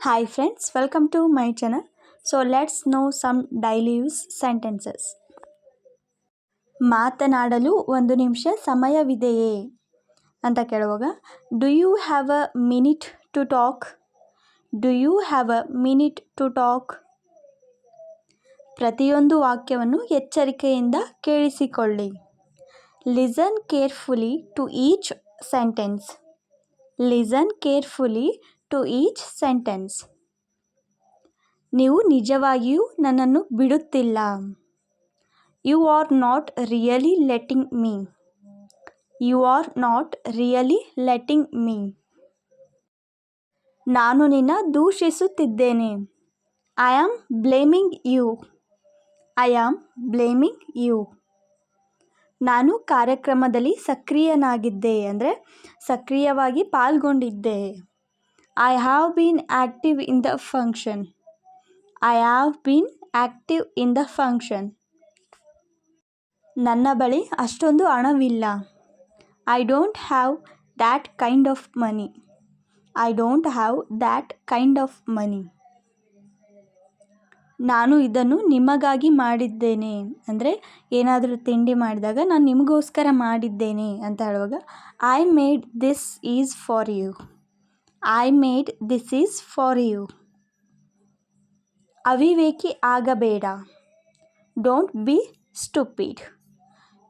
Hi friends, welcome to my channel. So let's know some daily use sentences. ಮಾತನಾಡಲು ಒಂದು ನಿಮಿಷ ಸಮಯವಿದೆಯೇ ಅಂತ ಕೇಳುವಾಗ do you have a minute to talk do you have a minute to talk ಪ್ರತಿಯೊಂದು ವಾಕ್ಯವನ್ನು ಎಚ್ಚರಿಕೆಯಿಂದ ಕೇಳಿಸಿಕೊಳ್ಳಿ listen carefully to each sentence listen carefully to each sentence ನೀವು ನಿಜವಾಗಿಯೂ ನನ್ನನ್ನು ಬಿಡುತ್ತಿಲ್ಲ. You are not really letting me you are not really letting me ನಾನು ನಿನ್ನ ದೂಷಿಸುತ್ತಿದ್ದೇನೆ. I am blaming you I am blaming you ನಾನು ಕಾರ್ಯಕ್ರಮದಲ್ಲಿ ಸಕ್ರಿಯನಾಗಿದ್ದೆ, ಅಂದರೆ ಸಕ್ರಿಯವಾಗಿ ಪಾಲ್ಗೊಂಡಿದ್ದೆ. I have been active in the function I have been active in the function ನನ್ನ ಬಳಿ ಅಷ್ಟೊಂದು ಹಣವಿಲ್ಲ. I don't have that kind of money I don't have that kind of money ನಾನು ಇದನ್ನು ನಿಮಗಾಗಿ ಮಾಡಿದ್ದೇನೆ. ಅಂದರೆ ಏನಾದರೂ ತಿಂಡಿ ಮಾಡಿದಾಗ ನಾನು ನಿಮಗೋಸ್ಕರ ಮಾಡಿದ್ದೇನೆ ಅಂತ ಹೇಳುವಾಗ I made this is for you I made this is for you ಅವಿವೇಕಿ ಆಗಬೇಡ. Don't be stupid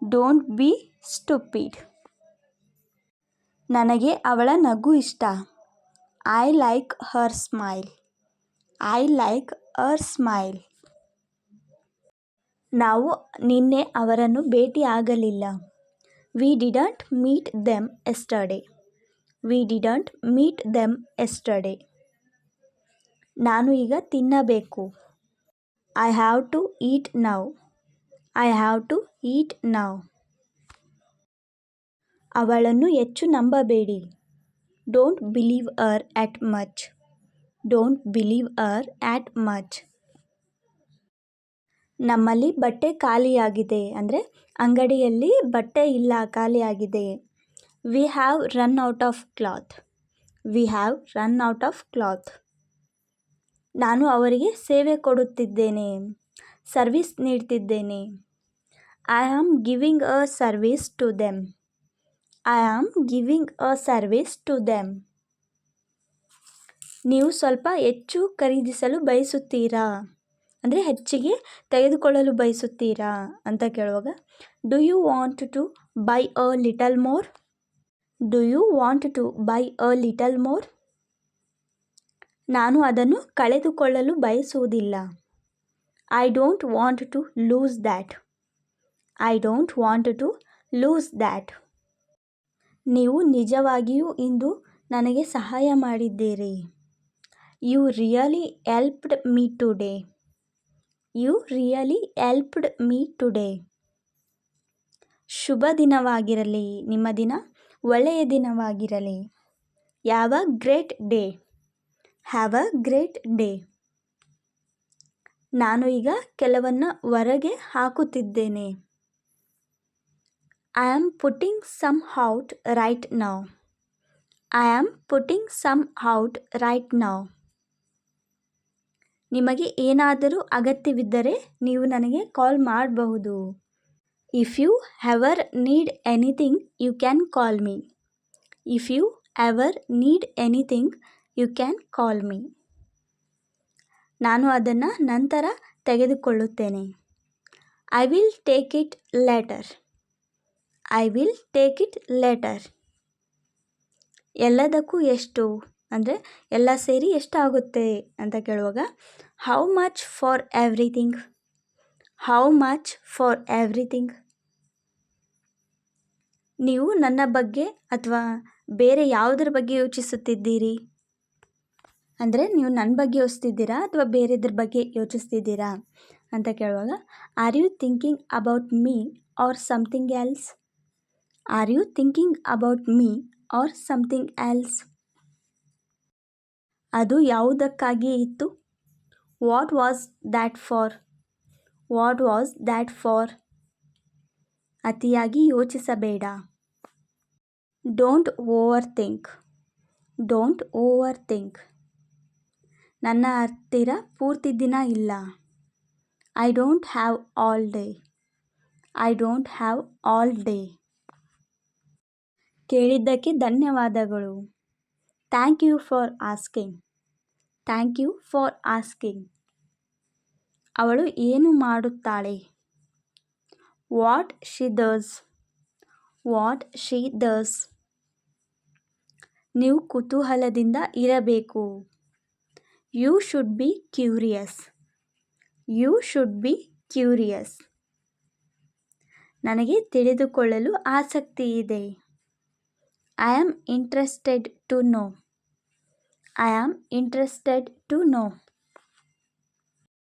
don't be stupid ನನಗೆ ಅವಳ ನಗು ಇಷ್ಟ. I like her smile I like her smile ನಾವು ನಿನ್ನೆ ಅವರನ್ನು ಭೇಟಿಯಾಗಲಿಲ್ಲ. We didn't meet them yesterday we didn't meet them yesterday ನಾನು ಈಗ ತಿನ್ನಬೇಕು. I have to eat now I have to eat now ಅವಳನ್ನು ಹೆಚ್ಚು ನಂಬಬೇಡಿ. Don't believe her at much don't believe her at much ನಮ್ಮಲ್ಲಿ ಬಟ್ಟೆ ಖಾಲಿಯಾಗಿದೆ. ಅಂದರೆ ಅಂಗಡಿಯಲ್ಲಿ ಬಟ್ಟೆ ಇಲ್ಲ, ಖಾಲಿಯಾಗಿದೆ. We have run out of cloth we have run out of cloth ನಾನು ಅವರಿಗೆ ಸೇವೆ ಕೊಡುತ್ತಿದ್ದೇನೆ. Service ನೀಡ್ತಿದ್ದೇನೆ. I am giving a service to them I am giving a service to them ನೀವು ಸ್ವಲ್ಪ ಹೆಚ್ಚು ಖರೀದಿಸಲು ಬಯಸುತ್ತೀರಾ? ಅಂದರೆ ಹೆಚ್ಚಿಗೆ ತೆಗೆದುಕೊಳ್ಳಲು ಬಯಸುತ್ತೀರಾ ಅಂತ ಕೇಳುವಾಗ do you want to buy a little more do you want to buy a little more ನಾನು ಅದನ್ನು ಕಳೆದುಕೊಳ್ಳಲು ಬಯಸುವುದಿಲ್ಲ. I don't want to lose that I don't want to lose that ನೀವು ನಿಜವಾಗಿಯೂ ಇಂದು ನನಗೆ ಸಹಾಯ ಮಾಡಿದ್ದೀರಿ. You really helped me today you really helped me today ಶುಭ ದಿನವಾಗಿರಲಿ. ನಿಮ್ಮ ದಿನ ಒಳ್ಳೆಯ ದಿನವಾಗಿರಲಿ. Have a great day? Have a great day? ನಾನು ಈಗ ಕೆಲವನ್ನ ಹೊರಗೆ ಹಾಕುತ್ತಿದ್ದೇನೆ. I am putting some out right now I am putting some out right now ನಿಮಗೆ ಏನಾದರೂ ಅಗತ್ಯವಿದ್ದರೆ ನೀವು ನನಗೆ ಕಾಲ್ ಮಾಡಬಹುದು. If you ever need anything you can call me if you ever need anything you can call me ನಾನು ಅದನ್ನು ನಂತರ ತೆಗೆದುಕೊಳ್ಳುತ್ತೇನೆ. I will take it later I will take it later ಎಲ್ಲದಕ್ಕೂ ಎಷ್ಟು? ಅಂದರೆ ಎಲ್ಲ ಸೇರಿ ಎಷ್ಟಾಗುತ್ತೆ ಅಂತ ಕೇಳುವಾಗ how much for everything how much for everything ನೀವು ನನ್ನ ಬಗ್ಗೆ ಅಥವಾ ಬೇರೆ ಯಾವುದರ ಬಗ್ಗೆ ಯೋಚಿಸುತ್ತಿದ್ದೀರಿ? ಅಂದರೆ ನೀವು ನನ್ನ ಬಗ್ಗೆ ಯೋಚಿಸ್ತಿದ್ದೀರಾ ಅಥವಾ ಬೇರೆದ್ರ ಬಗ್ಗೆ ಯೋಚಿಸ್ತಿದ್ದೀರಾ ಅಂತ ಕೇಳುವಾಗ are you thinking about me or something else are you thinking about me or something else ಅದು ಯಾವುದಕ್ಕಾಗಿ ಇತ್ತು. What was that for what was that for ಅತಿಯಾಗಿ ಯೋಚಿಸಬೇಡ. Don't overthink don't overthink ನನ್ನ ಹತ್ತಿರ ಪೂರ್ತಿ ದಿನ ಇಲ್ಲ. I don't have all day I don't have all day ಕೇಳಿದ್ದಕ್ಕೆ ಧನ್ಯವಾದಗಳು. Thank you for asking thank you for asking ಅವಳು ಏನು ಮಾಡುತ್ತಾಳೆ? What she does what she does ನೀವು ಕುತೂಹಲದಿಂದ ಇರಬೇಕು. You should be curious you should be curious ನನಗೆ ತಿಳಿದುಕೊಳ್ಳಲು ಆಸಕ್ತಿ ಇದೆ. I am interested to know I am interested to know